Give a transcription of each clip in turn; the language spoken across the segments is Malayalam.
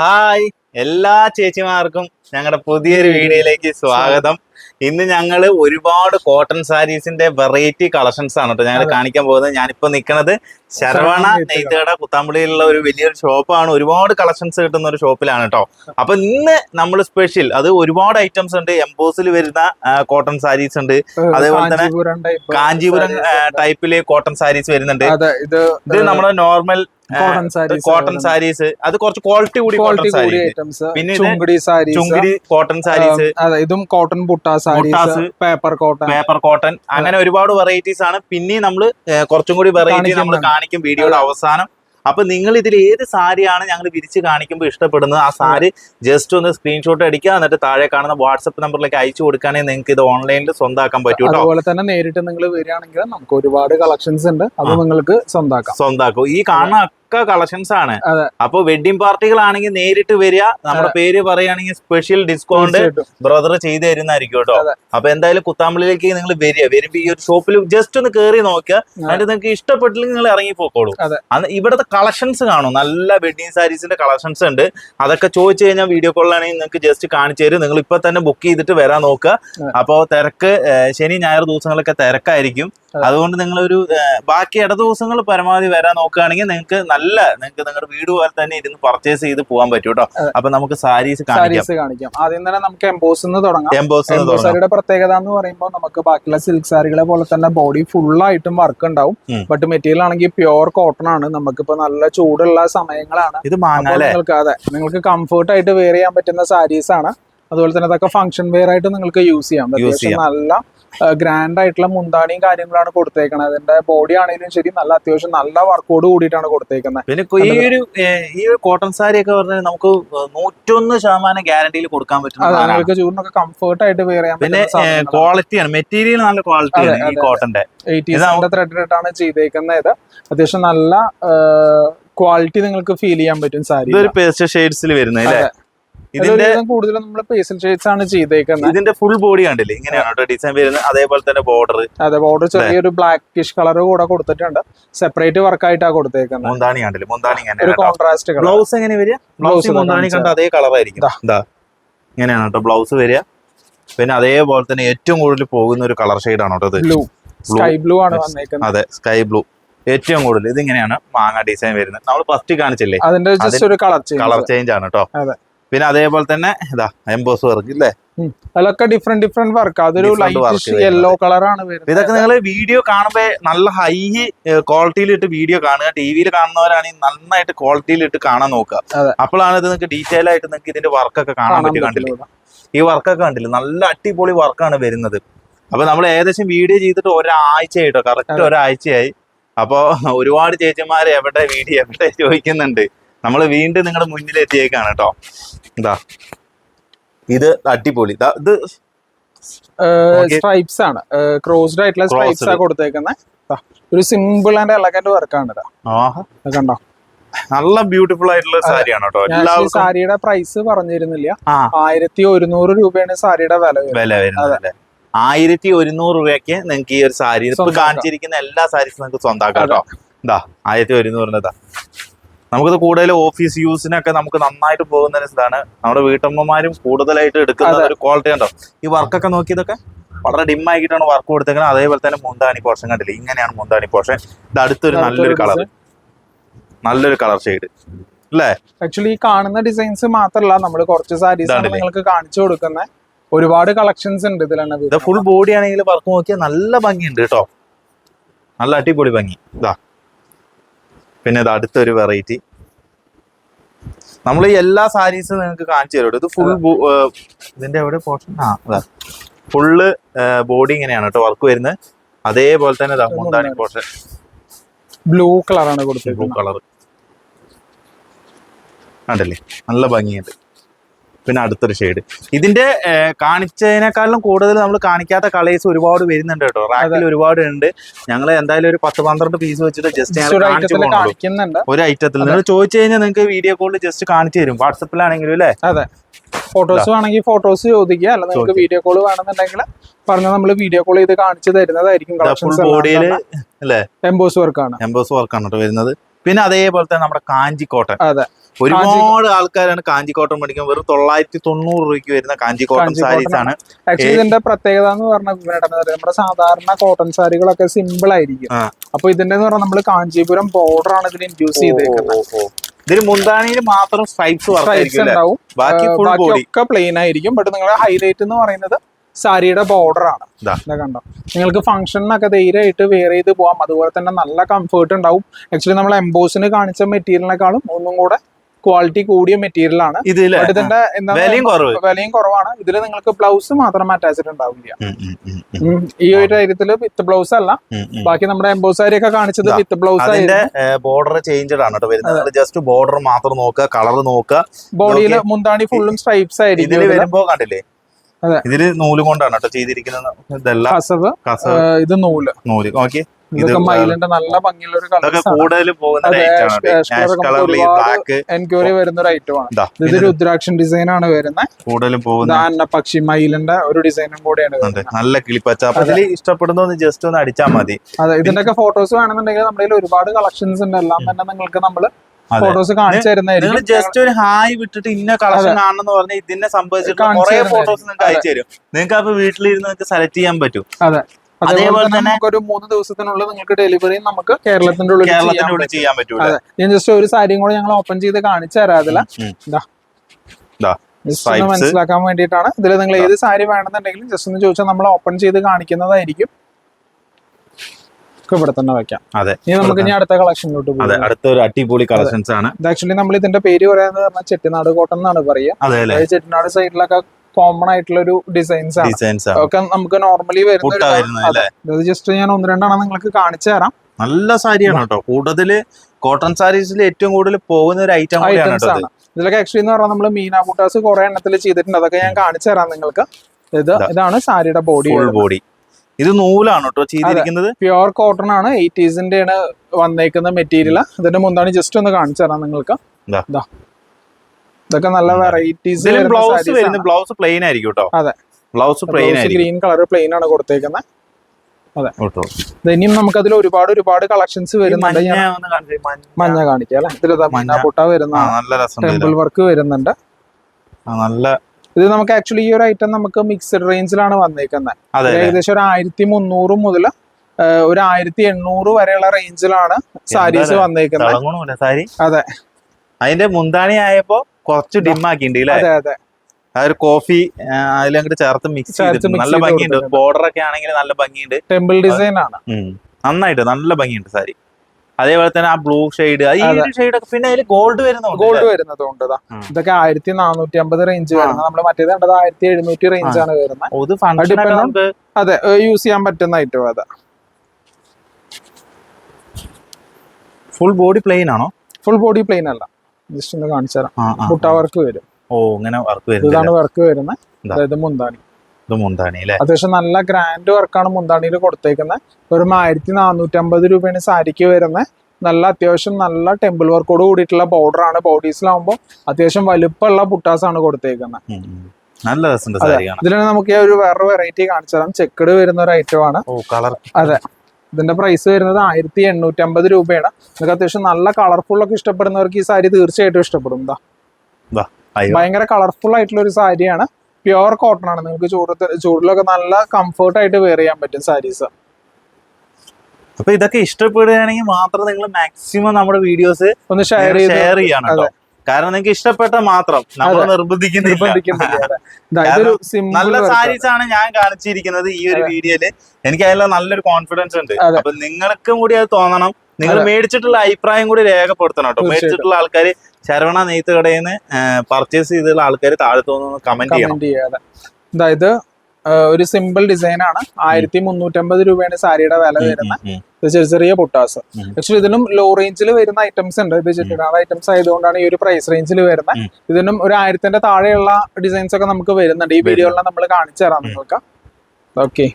ഹായ് എല്ലാ ചേച്ചിമാർക്കും ഞങ്ങളുടെ പുതിയൊരു വീഡിയോയിലേക്ക് സ്വാഗതം. ഇന്ന് ഞങ്ങൾ ഒരുപാട് കോട്ടൺ സാരീസിന്റെ വെറൈറ്റി കളക്ഷൻസ് ആണ് കേട്ടോ ഞങ്ങൾ. കാണിക്കാൻ പോകുന്നത്. ഞാനിപ്പോ നിൽക്കുന്നത് ശരവണ നെയ്ത്തുകട. കുത്താമ്പുളിയിലുള്ള കുത്താമ്പുള്ളിയിലുള്ള ഒരു വലിയൊരു ഷോപ്പാണ് ഒരുപാട് കളക്ഷൻസ് കിട്ടുന്ന ഒരു ഷോപ്പിലാണ് കേട്ടോ അപ്പൊ ഇന്ന് നമ്മൾ സ്പെഷ്യൽ അത് ഒരുപാട് ഐറ്റംസ് ഉണ്ട്. എംബോസിൽ വരുന്ന കോട്ടൺ സാരീസ് ഉണ്ട്. അതേപോലെ തന്നെ കാഞ്ചീപുരം. ടൈപ്പിൽ കോട്ടൺ സാരീസ് വരുന്നുണ്ട്. ഇത് നമ്മുടെ നോർമൽ കോട്ടൺ സാരീസ് അത് കുറച്ച് ക്വാളിറ്റി കൂടി കോട്ടൺ സാരീസ് പിന്നെ ചുങ്കടി സാരീസ് കോട്ടൺ സാരീസ് അതെ ഇതും cotton butta saris paper cotton paper cotton അങ്ങനെ ഒരുപാട് വെറൈറ്റീസ് ആണ്. പിന്നെ നമ്മൾ കുറച്ചും കൂടി വെറൈറ്റി നമ്മൾ കാണിക്കും വീഡിയോയുടെ അവസാനം. അപ്പൊ നിങ്ങൾ ഇതിൽ ഏത് സാരിയാണ് ഞങ്ങൾ വിരിച്ച് കാണിക്കുമ്പോൾ ഇഷ്ടപ്പെടുന്നത്? ആ സാരി ജസ്റ്റ് ഒന്ന് സ്ക്രീൻഷോട്ട് അടിക്കുക എന്നിട്ട് താഴെ കാണുന്ന വാട്സപ്പ് നമ്പറിലേക്ക് അയച്ചു കൊടുക്കുകയാണെങ്കിൽ നിങ്ങൾക്ക് ഇത് ഓൺലൈനിൽ സ്വന്തമാക്കാൻ പറ്റും അതുപോലെ തന്നെ നേരിട്ട് നിങ്ങൾ വരികയാണെങ്കിൽ നമുക്ക് ഒരുപാട് കളക്ഷൻസ് ഉണ്ട്. അത്. നിങ്ങൾക്ക് സ്വന്തമാക്കാം സ്വന്തമാക്കും ഈ കാണുന്ന ഒക്കെ കളക്ഷൻസ് ആണ്. അപ്പൊ വെഡിങ് പാർട്ടികളാണെങ്കിൽ നേരിട്ട് വരിക. നമ്മുടെ പേര് പറയുകയാണെങ്കിൽ സ്പെഷ്യൽ ഡിസ്കൗണ്ട് ബ്രദർ ചെയ്തു തരുന്നതായിരിക്കും കേട്ടോ. അപ്പൊ എന്തായാലും കുത്താമ്പളിയിലേക്ക് നിങ്ങൾ വരിക. വരുമ്പോ ഈ ഒരു ഷോപ്പിൽ ജസ്റ്റ് ഒന്ന് കയറി നോക്കുക. എന്നിട്ട് നിങ്ങൾക്ക് ഇഷ്ടപ്പെട്ടില്ലെങ്കിൽ നിങ്ങൾ ഇറങ്ങി പോക്കോളൂ. അന്ന് ഇവിടുത്തെ കളക്ഷൻസ് കാണും. നല്ല വെഡിങ് സാരീസിന്റെ കളക്ഷൻസ് ഉണ്ട്. അതൊക്കെ ചോദിച്ചു കഴിഞ്ഞാൽ വീഡിയോ കോളിലാണെങ്കിൽ നിങ്ങൾക്ക് ജസ്റ്റ് കാണിച്ചു തരും. നിങ്ങൾ ഇപ്പൊ തന്നെ ബുക്ക് ചെയ്തിട്ട് വരാൻ നോക്കുക. അതെ. അപ്പോ തിരക്ക് ശനി ഞായർ ദിവസങ്ങളൊക്കെ തിരക്കായിരിക്കും. അതുകൊണ്ട് നിങ്ങൾ ഒരു ബാക്കി ഇട ദിവസങ്ങൾ പരമാവധി വരാൻ നോക്കുകയാണെങ്കിൽ നിങ്ങൾക്ക് നല്ല നിങ്ങൾക്ക് നിങ്ങളുടെ വീട് പോലെ തന്നെ ഇരുന്ന് പർച്ചേസ് ചെയ്ത് പോകാൻ പറ്റും കേട്ടോ അപ്പൊ നമുക്ക് സാരീസ് കാണിക്കാം. സാരീസ് കാണിക്കാം. ആദ്യം തന്നെ നമുക്ക് എംബോസ് തുടങ്ങാം. എംബോസ് സാരിയുടെ പ്രത്യേകത എന്ന് പറയുമ്പോൾ നമുക്ക് ബാക്കിയുള്ള സിൽക്ക് സാരികളെ പോലെ തന്നെ ബോഡി ഫുൾ ആയിട്ടും വർക്ക് ഉണ്ടാവും. ബട്ട് മെറ്റീരിയൽ ആണെങ്കിൽ പ്യുവർ കോട്ടൺ ആണ്. നമുക്കിപ്പോ നല്ല ചൂടുള്ള സമയങ്ങളാണ്. ഇത് നിങ്ങൾക്ക് അതെ നിങ്ങൾക്ക് കംഫർട്ട് ആയിട്ട് വെയർ ചെയ്യാൻ പറ്റുന്ന സാരീസ് ആണ്. അതുപോലെ തന്നെ അതൊക്കെ ഫംഗ്ഷൻ വെയർ ആയിട്ട് നിങ്ങൾക്ക് യൂസ് ചെയ്യാം. അത്യാവശ്യം നല്ല ഗ്രാൻഡ് ആയിട്ടുള്ള മുന്താണിയും കാര്യങ്ങളാണ് കൊടുത്തേക്കുന്നത് അതിന്റെ ബോഡി ആണെങ്കിലും ശരി നല്ല അത്യാവശ്യം നല്ല വർക്കോട് കൂടിയിട്ടാണ് കൊടുത്തേക്കുന്നത്. പിന്നെ ഈ ഒരു ഈ ഒരു കോട്ടൺ സാരി ഒക്കെ പറഞ്ഞാൽ നമുക്ക് നൂറ്റൊന്ന് ശതമാനം ഗ്യാരണ്ടിയിൽ കൊടുക്കാൻ പറ്റും നിങ്ങൾക്ക് ചൂടിനൊക്കെ കംഫർട്ട് ആയിട്ട് വെയർ ചെയ്യാൻ പിന്നെ. ക്വാളിറ്റിയാണ് മെറ്റീരിയൽ നല്ല ക്വാളിറ്റിയാണ് ഈ കോട്ടന്റെ എയ്റ്റീസിന്റെ ത്രെഡിട്ടാണ് ചെയ്തേക്കുന്നത്. അത്യാവശ്യം നല്ല ക്വാളിറ്റി നിങ്ങൾക്ക് ഫീൽ ചെയ്യാൻ പറ്റും സാരി പേസ്റ്റ് ഷെയ്ഡ്സിൽ വരുന്നത് ഇതിന്റെ കൂടുതലും നമ്മൾ പേസൽ ഷെയ്ഡ്സ് ആണ് ചെയ്തേക്കുന്നത് ഇതിന്റെ ഫുൾ ബോഡി കണ്ടില്ലേ? ഇങ്ങനെയാണ് കേട്ടോ ഡിസൈൻ വരുന്നത്. അതേപോലെ തന്നെ ബോർഡർ അതെ ബോർഡർ ചെറിയൊരു ബ്ലാക്കിഷ് കളർ കൂടെ കൊടുത്തിട്ടുണ്ട്. സെപ്പറേറ്റ് വർക്ക് ആയിട്ടാണ് കൊടുത്തേക്കുന്നത് മുന്താണി കണ്ടില്ലേ? മുന്താണി ഒരു കോൺട്രാസ്റ്റ് ബ്ലൗസ് എങ്ങനെ വരിക? ബ്ലൗസ് മുന്താണി കണ്ട അതേ കളർ ആയിരിക്കും. ഇങ്ങനെയാണ് കേട്ടോ ബ്ലൗസ് വരിക. പിന്നെ അതേപോലെ തന്നെ ഏറ്റവും കൂടുതൽ പോകുന്ന ഒരു കളർ ഷെയ്ഡാണ് കേട്ടോ ഇത്. ബ്ലൂ സ്കൈ ബ്ലൂ ആണ്. വന്നേക്കുന്നത് അതെ സ്കൈ ബ്ലൂ ഏറ്റവും കൂടുതൽ ഇതിങ്ങനെയാണ് മാങ്ങ ഡിസൈൻ വരുന്നത്. നമ്മൾ ഫസ്റ്റ് കാണിച്ചില്ലേ? അതിന്റെ കളർ ചേഞ്ച് ആണ് കേട്ടോ. പിന്നെ അതേപോലെ തന്നെ ഇതാ എംബോസ് വർക്ക് ഇല്ലേ? അതിലൊക്കെ ഡിഫറെന്റ് ഡിഫറെന്റ് വർക്ക് അതൊരു വരുന്നത്. യെല്ലോ കളറാണ് ഇതൊക്കെ നിങ്ങൾ വീഡിയോ കാണുമ്പോ നല്ല ഹൈ ക്വാളിറ്റിയിൽ ഇട്ട് വീഡിയോ കാണുക. ടി വിയിൽ കാണുന്നവരാണെങ്കിൽ നന്നായിട്ട് ക്വാളിറ്റിയിൽ ഇട്ട് കാണാൻ നോക്കുക. അപ്പോഴാണ് ഇത് നിങ്ങൾക്ക് ഡീറ്റെയിൽ ആയിട്ട് നിങ്ങൾക്ക് ഇതിന്റെ വർക്കൊക്കെ കാണാൻ കാണാൻ പറ്റും കണ്ടില്ലേ? ഈ വർക്കൊക്കെ കണ്ടില്ലേ? നല്ല അടിപൊളി വർക്കാണ് വരുന്നത്. അപ്പൊ നമ്മൾ ഏകദേശം വീഡിയോ ചെയ്തിട്ട് ഒരാഴ്ച ആയിട്ടോ കറക്റ്റ്. ഒരാഴ്ചയായി. അപ്പോ ഒരുപാട് ചേച്ചിമാർ എവിടെ വീഡിയോ എവിടെ ചോദിക്കുന്നുണ്ട്. നമ്മൾ വീണ്ടും നിങ്ങളുടെ മുന്നിൽ എത്തിയേക്കാണ് കേട്ടോ എന്താ ഇത് അടിപൊളി. ഇത് സ്ട്രൈപ്സ് ആണ്. ക്രോസ്ഡ് ആയിട്ടുള്ള സ്ട്രൈപ്സ് ആണ് കൊടുത്തേക്കുന്നത് ഒരു സിമ്പിൾ ആൻഡ് എലഗന്റ് വർക്കാണ് കണ്ടോ? നല്ല ബ്യൂട്ടിഫുൾ ആയിട്ടുള്ള സാരിയാണ് കേട്ടോ സാരിയുടെ പ്രൈസ് പറഞ്ഞിരുന്നില്ല. ആയിരത്തി ഒരുന്നൂറ് രൂപയാണ് സാരിയുടെ വില വില വരുന്നത് ആയിരത്തി ഒരുന്നൂറ് രൂപയ്ക്ക് നിങ്ങൾക്ക് ഈ ഒരു സാരി ഇപ്പൊ കാണിച്ചിരിക്കുന്ന എല്ലാ സാരീസും നിങ്ങൾക്ക് സ്വന്തമാക്കാം കേട്ടോ ഇതാ ആയിരത്തി ഒരുന്നൂറിന് ഇതാ. നമുക്കിത് കൂടുതൽ ഓഫീസ് യൂസിനൊക്കെ നമുക്ക് നന്നായിട്ട് പോകുന്ന ഇതാണ്. നമ്മുടെ വീട്ടമ്മമാരും കൂടുതലായിട്ട് എടുക്കുന്ന ഒരു ക്വാളിറ്റി ഉണ്ടോ ഈ വർക്കൊക്കെ നോക്കിയതൊക്കെ വളരെ ഡിം ആക്കിയിട്ടാണ് വർക്ക് കൊടുത്തേക്കുന്നത് അതേപോലെ തന്നെ മുന്താണി പോർഷൻ കണ്ടില്ലേ? ഇങ്ങനെയാണ് മുന്താണി പോർഷൻ ഇത് അടുത്തൊരു നല്ലൊരു കളർ നല്ലൊരു കളർ ഷെയ്ഡ് അല്ലേ ആക്ച്വലി ഈ കാണുന്ന ഡിസൈൻസ് മാത്രമല്ല നമ്മൾ കുറച്ച് സാരീസ്? നിങ്ങൾക്ക് കാണിച്ചു കൊടുക്കുന്ന. ഒരുപാട് കളക്ഷൻസ് ഉണ്ട് ഇതിലാണ് ഫുൾ ബോഡി ആണെങ്കിൽ വർക്ക് നോക്കിയാൽ നല്ല ഭംഗിയുണ്ട് കേട്ടോ നല്ല അടിപൊളി ഭംഗി. ഇതാ. പിന്നെ ഇത് അടുത്തൊരു വെറൈറ്റി നമ്മൾ ഈ എല്ലാ സാരീസും നിങ്ങൾക്ക് കാണിച്ചു തരും ഇത് ഫുൾ ഇതിന്റെ എവിടെ പോർഷൻ ആ ഫുള്ള് ബോഡി ഇങ്ങനെയാണ് കേട്ടോ വർക്ക് വരുന്നത്. അതേപോലെ തന്നെ മുന്താണി പോർഷൻ ബ്ലൂ കളറാണ് ബ്ലൂ കൊടുത്തിരിക്കുന്നത്. കളർ കണ്ടല്ലേ? നല്ല ഭംഗിയുണ്ട്. പിന്നെ അടുത്തൊരു ഷെയ്ഡ് ഇതിന്റെ കാണിച്ചതിനേക്കാളും കൂടുതൽ നമ്മൾ കാണിക്കാത്ത കളേഴ്സ് ഒരുപാട് വരുന്നുണ്ട് കേട്ടോ. റാക്കിൽ ഒരുപാട് ഉണ്ട്. ഞങ്ങൾ എന്തായാലും ഒരു പത്ത് പന്ത്രണ്ട് പീസ് വെച്ചിട്ട് ജസ്റ്റ് ഒരു ഐറ്റത്തിൽ നിങ്ങൾ ചോദിച്ചു കഴിഞ്ഞാൽ നിങ്ങൾക്ക് വീഡിയോ കോളിൽ ജസ്റ്റ് കാണിച്ചു തരും. വാട്സപ്പിലാണെങ്കിലും അല്ലേ? അതെ. ഫോട്ടോസ് വേണമെങ്കിൽ ഫോട്ടോസ് ചോദിക്കുക. അല്ല നിങ്ങൾക്ക് വീഡിയോ കോൾ വേണമെന്നുണ്ടെങ്കിൽ പറഞ്ഞാൽ നമ്മൾ വീഡിയോ കോൾ ചെയ്ത് കാണിച്ചു തരുന്നതായിരിക്കും എംബോസ് വർക്കാണ് എംബോസ് വർക്കാണ് കേട്ടോ വരുന്നത്. പിന്നെ അതേപോലെ തന്നെ നമ്മുടെ കാഞ്ചി കോട്ടൺ അതെ. ഒരുപാട് ആൾക്കാരാണ് കാഞ്ചി കോട്ടൺ മേടിക്കുന്നത് വെറും തൊള്ളായിരത്തി തൊണ്ണൂറ് രൂപയ്ക്ക് വരുന്ന കാഞ്ചി കോട്ടൺ സാരീസ് ആണ്. ആക്ച്വലി ഇതിന്റെ പ്രത്യേകത എന്ന് പറഞ്ഞാൽ നമ്മുടെ സാധാരണ കോട്ടൺ സാരികളൊക്കെ സിമ്പിൾ ആയിരിക്കും. അപ്പൊ ഇതിന്റെ എന്ന് പറഞ്ഞാൽ നമ്മൾ കാഞ്ചീപുരം ബോർഡർ ആണ് ഇതിന് ഇൻഡ്യൂസ് ചെയ്തേക്കുന്നത്. ഇതിന് മുന്താണിയിൽ മാത്രം സ്ട്രൈപ്സ് സ്ട്രൈപ്സ് ഉണ്ടാവും. ബാക്കിയൊക്കെ പ്ലെയിൻ ആയിരിക്കും. ബട്ട് നിങ്ങളുടെ ഹൈലൈറ്റ് എന്ന് പറയുന്നത് സാരിയുടെ ബോർഡർ ആണ്. കണ്ടോ? നിങ്ങൾക്ക് ഫംഗ്ഷനൊക്കെ ധൈര്യമായിട്ട് വെയർ ചെയ്ത് പോവാം. അതുപോലെ തന്നെ നല്ല കംഫേർട്ട് ഉണ്ടാവും. ആക്ച്വലി നമ്മൾ എംബോസിന് കാണിച്ച മെറ്റീരിയലിനെക്കാളും ഒന്നും കൂടെ ക്വാളിറ്റി കൂടിയ മെറ്റീരിയൽ ആണ്. ഇതിന്റെ വിലയും കുറവാണ്. ഇതിൽ നിങ്ങൾക്ക് ബ്ലൗസ് മാത്രം അറ്റാച്ച്ഡ് ഉണ്ടാവില്ല. ഈ ഒരു കാര്യത്തിൽ വിത്ത് ബ്ലൗസ് അല്ല. ബാക്കി നമ്മുടെ എംബോസാരി ഒക്കെ കാണിച്ചത് വിത്ത് ബ്ലൗസ് ബോർഡർ ചേഞ്ചഡ് ആണ് വരുന്നത്. ജസ്റ്റ് ബോർഡർ മാത്രം നോക്കുക കളർ നോക്കുക. ബോഡിയിൽ മുന്താണി ഫുള്ളും സ്ട്രൈപ്സ് ആയിരിക്കും ഇതിൽ ഇതിൽ. വരുമ്പോ കണ്ടില്ലേ. ഇതിൽ നൂൽ കൊണ്ടാണ് കേട്ടോ ചെയ്തിരിക്കുന്നത്. ഇതെല്ലാം ഇത് നൂൽ. നൂൽ. ഓക്കെ ഇതൊക്കെ മയിലിന്റെ നല്ല ഭംഗിയുള്ള ഒരു കളർ എൻക്വയറി വരുന്ന ഒരു ഐറ്റം ആണ്. ഇതാ രുദ്രാക്ഷൻ ഡിസൈൻ ആണ് വരുന്നത് കൂടുതലും പക്ഷി മയിലിന്റെ ഒരു ഡിസൈനും കൂടെയാണ് നല്ല കിളിപ്പച്ച അപ്പൊ ഇഷ്ടപ്പെടുന്ന ജസ്റ്റ് ഒന്ന് അടിച്ചാൽ മതി. അതെ ഇതിന്റെ ഒക്കെ ഫോട്ടോസ് വേണമെന്നുണ്ടെങ്കിൽ നമ്മുടെ ഒരുപാട് കളക്ഷൻസ് ഉണ്ട്. എല്ലാം തന്നെ നിങ്ങൾക്ക് നമ്മൾ ഫോട്ടോസ് കാണിച്ചു നിങ്ങൾ തരുന്നതായിരിക്കും. ജസ്റ്റ് ഒരു ഹായ് വിട്ടിട്ട് ഇന്ന കളക്ഷൻ ആണെന്ന് പറഞ്ഞാൽ ഇതിനെ സംബന്ധിച്ചിട്ട് ഫോട്ടോസ് നിങ്ങൾക്ക് അയച്ചു തരും. നിങ്ങൾക്ക് അപ്പൊ വീട്ടിലിരുന്ന് നിങ്ങൾക്ക് സെലക്ട് ചെയ്യാൻ പറ്റും. അതെ. അതേപോലെ തന്നെ ഒരു മൂന്ന് ദിവസത്തിനുള്ളിൽ നിങ്ങൾക്ക് ഡെലിവറി നമുക്ക് കേരളത്തിന്റെ ഉള്ളിൽ കേരളത്തിന്റെ ഉള്ളിൽ ചെയ്യാൻ പറ്റൂല. അതെ. ഞാൻ ജസ്റ്റ് ഒരു സാരിയും കൂടെ ഞങ്ങൾ ഓപ്പൺ ചെയ്ത് കാണിച്ചു തരാം അതിൽ. ഇതാ. ജസ്റ്റ് ഒന്ന് മനസ്സിലാക്കാൻ വേണ്ടിയിട്ടാണ്. ഇതിൽ നിങ്ങൾ ഏത് സാരി വേണമെന്നുണ്ടെങ്കിലും ജസ്റ്റ് ഒന്ന് ചോദിച്ചാൽ നമ്മൾ ഓപ്പൺ ചെയ്ത് കാണിക്കുന്നതായിരിക്കും. ഇവിടെ തന്നെ വെക്കാം. അതെ. ഇനി നമുക്ക് ഇനി അടുത്ത കളക്ഷനിലോട്ട് അതെ അടുത്ത ഒരു അടിപൊളി കളക്ഷൻസ് ആണ്. ആക്ച്വലി നമ്മൾ ഇതിന്റെ പേര് പറയാന്ന് പറഞ്ഞാൽ ചെട്ടിനാട് കോട്ടൺ എന്നാണ് പറയുക. ചെട്ടിനാട് സൈഡിലൊക്കെ കോമൺ ആയിട്ടുള്ള ഒരു ഡിസൈൻസ് ആണ്. അതൊക്കെ ഒക്കെ നമുക്ക് നോർമലി വരുന്ന ജസ്റ്റ് ഞാൻ ഒന്ന് രണ്ടെണ്ണം നിങ്ങൾക്ക് കാണിച്ചു തരാം. നല്ല സാരിയാണ് കേട്ടോ. കൂടുതൽ കോട്ടൺ സാരീസിൽ ഏറ്റവും കൂടുതൽ പോകുന്ന ഒരു ഐറ്റം കൂടിയാണ് ഇതിലൊക്കെ ആക്ച്വലി എന്ന് പറഞ്ഞാൽ നമ്മൾ മീനാ ബൂട്ടാസ് കുറെ എണ്ണത്തിൽ ചെയ്തിട്ടുണ്ട്. അതൊക്കെ ഞാൻ കാണിച്ചു തരാം നിങ്ങൾക്ക്. ഇത് ഇതാണ് സാരിയുടെ ബോഡി ബോഡി ഇത് നൂലാണ് കേട്ടോ ചെയ്തിരിക്കുന്നത്. പ്യുവർ കോട്ടൺ ആണ്. എയ്റ്റീസിന്റെ ആണ് വന്നേക്കുന്ന മെറ്റീരിയൽ ഇതിന്റെ മുന്താണ് ജസ്റ്റ് ഒന്ന് കാണിച്ചു തരാം നിങ്ങൾക്ക്. ഇതൊക്കെ നല്ല വെറൈറ്റീസ് ബ്ലൗസ് വരുന്ന ബ്ലൗസ് പ്ലെയിൻ ആയിരിക്കും കേട്ടോ അതെ. ബ്ലൗസ് പ്ലെയിൻ ആയിരിക്കും ഗ്രീൻ കളർ പ്ലെയിൻ ആണ് കൊടുത്തേക്കുന്നത് കേട്ടോ ഇനിയും നമുക്ക് അതിൽ ഒരുപാട് ഒരുപാട് കളക്ഷൻസ് വരുന്നുണ്ട്. മഞ്ഞ കാണിക്കാം അല്ലെ? ഇതിൽ മഞ്ഞ. പൊട്ട വരുന്ന നല്ല രസം ടെമ്പിൾ. വർക്ക് വരുന്നുണ്ട്. ആ, നല്ല ഇത് നമുക്ക് ആക്ച്വലി ഈ ഒരു ഐറ്റം നമുക്ക് മിക്സഡ് റേഞ്ചിലാണ് വന്നേക്കുന്നത് അതെ ഏകദേശം ഒരു ആയിരത്തി മുന്നൂറ് മുതൽ ഒരു ആയിരത്തി എണ്ണൂറ് വരെയുള്ള റേഞ്ചിലാണ് സാരീസ് വന്നേക്കുന്നത് അതെ. അതിന്റെ മുന്താണി ആയപ്പോ കുറച്ച് ഡിം അതെ അതെ. ആ ഒരു കോഫി അതിലങ്ങോട്ട് ചേർത്ത് മിക്സ് ചെയ്തിട്ടുണ്ട്. നല്ല ഭംഗിയുണ്ട്. ബോർഡർ ഒക്കെ ആണെങ്കിൽ നല്ല ഭംഗിയുണ്ട്. ടെമ്പിൾ ഡിസൈൻ ആണ്. നന്നായിട്ട് നല്ല ഭംഗിയുണ്ട് സാരി. അതേപോലെ തന്നെ ആ ബ്ലൂ ഷെയ്ഡ്. ഷെയ്ഡ് ഒക്കെ പിന്നെ അതിൽ ഗോൾഡ് വരുന്നത് ഗോൾഡ് വരുന്നത് കൊണ്ട് ഇതൊക്കെ ആയിരത്തി നാനൂറ്റി അമ്പത് റേഞ്ച്. വരുന്നത്. നമ്മൾ മറ്റേത് കണ്ടത് ആയിരത്തി എഴുന്നൂറ്റി റേഞ്ച് ആണ് വരുന്നത്. അതെ യൂസ് ചെയ്യാൻ പറ്റുന്ന ഐറ്റം അതെ ഫുൾ ബോഡി പ്ലെയിൻ ആണോ? ഫുൾ ബോഡി പ്ലെയിൻ അല്ല. ജസ്റ്റ് ഒന്ന് കാണിച്ചു തരാം. വർക്ക് വരും. ഓ ഇങ്ങനെ വർക്ക് ഇതാണ് വർക്ക് വരുന്നത്. അതായത് മുന്താണി. ഇത് മുന്താണി അല്ലേ? അത്യാവശ്യം നല്ല ഗ്രാൻഡ് വർക്കാണ് മുന്താണിയിൽ കൊടുത്തേക്കുന്നത്. ഒരു ആയിരത്തി നാനൂറ്റി അമ്പത് രൂപയാണ് സാരിക്ക് വരുന്നത്. നല്ല അത്യാവശ്യം നല്ല ടെമ്പിൾ വർക്കോട് കൂടിയിട്ടുള്ള ബോർഡർ ആണ്. ബോഡീസിലാവുമ്പോൾ അത്യാവശ്യം വലുപ്പമുള്ള പുട്ടാസ് ആണ് കൊടുത്തേക്കുന്നത്. നല്ല. സാരി നമുക്ക് ഒരു വേറെ വെറൈറ്റി കാണിച്ചു തരാം. ചെക്കഡ് വരുന്ന ഒരു ഐറ്റം ആണ്. അതെ. ഇതിന്റെ പ്രൈസ് വരുന്നത് ആയിരത്തി എണ്ണൂറ്റി അമ്പത് രൂപയാണ്. നിങ്ങൾക്ക് അത്യാവശ്യം നല്ല കളർഫുൾ ഒക്കെ ഇഷ്ടപ്പെടുന്നവർക്ക് ഈ സാരി തീർച്ചയായിട്ടും ഇഷ്ടപ്പെടും ഭയങ്കര കളർഫുൾ ആയിട്ടുള്ള ഒരു സാരിയാണ് പ്യുവർ കോട്ടൺ ആണ്. നിങ്ങൾക്ക് ചൂടത്ത് ചൂടിലൊക്കെ നല്ല കംഫർട്ട് ആയിട്ട് വെയർ ചെയ്യാൻ പറ്റും സാരീസ് അപ്പൊ ഇതൊക്കെ ഇഷ്ടപ്പെടുകയാണെങ്കിൽ മാത്രം നിങ്ങൾ മാക്സിമം നമ്മുടെ വീഡിയോസ് ഒന്ന് ഷെയർ ഷെയർ ചെയ്യണം കാരണം നിങ്ങൾക്ക് ഇഷ്ടപ്പെട്ട മാത്രം. നമ്മൾ നിർബന്ധിക്കുന്നില്ല. നല്ല സാരീസ് ആണ് ഞാൻ കാണിച്ചിരിക്കുന്നത് ഈ ഒരു വീഡിയോയിൽ എനിക്ക് അതിൽ നല്ലൊരു കോൺഫിഡൻസ് ഉണ്ട്. അപ്പൊ നിങ്ങൾക്കും കൂടി അത് തോന്നണം. നിങ്ങൾ. മേടിച്ചിട്ടുള്ള അഭിപ്രായം കൂടി രേഖപ്പെടുത്തണം കേട്ടോ. മേടിച്ചിട്ടുള്ള ആൾക്കാർ ശരവണ നെയ്ത്ത് കടയിൽ നിന്ന് പർച്ചേസ് ചെയ്തിട്ടുള്ള ആൾക്കാർ താഴെ തോന്നുന്നു കമന്റ് ചെയ്യണം. അതായത് ഒരു സിമ്പിൾ ഡിസൈൻ ആണ്. ആയിരത്തി മുന്നൂറ്റമ്പത് രൂപയാണ് സാരിയുടെ വില വരുന്ന വരുന്നത്. ഇത് ചെറിയ ചെറിയ പൊട്ടാസ്. പക്ഷെ ആക്ച്വലി ഇതിനും ലോ റേഞ്ചിൽ വരുന്ന ഐറ്റംസ് ഉണ്ട്. ഇത് ചെട്ടിനാട് ഐറ്റംസ് ആയതുകൊണ്ടാണ് ഈ ഒരു പ്രൈസ് റേഞ്ചിൽ വരുന്നത്. ഇതിനും ഒരു ആയിരത്തിന്റെ താഴെയുള്ള ഡിസൈൻസ് ഒക്കെ നമുക്ക് വരുന്നുണ്ട്. ഈ വീഡിയോയിൽ നമ്മൾ കാണിച്ചു തരാം നിങ്ങൾക്ക്. ഓക്കെ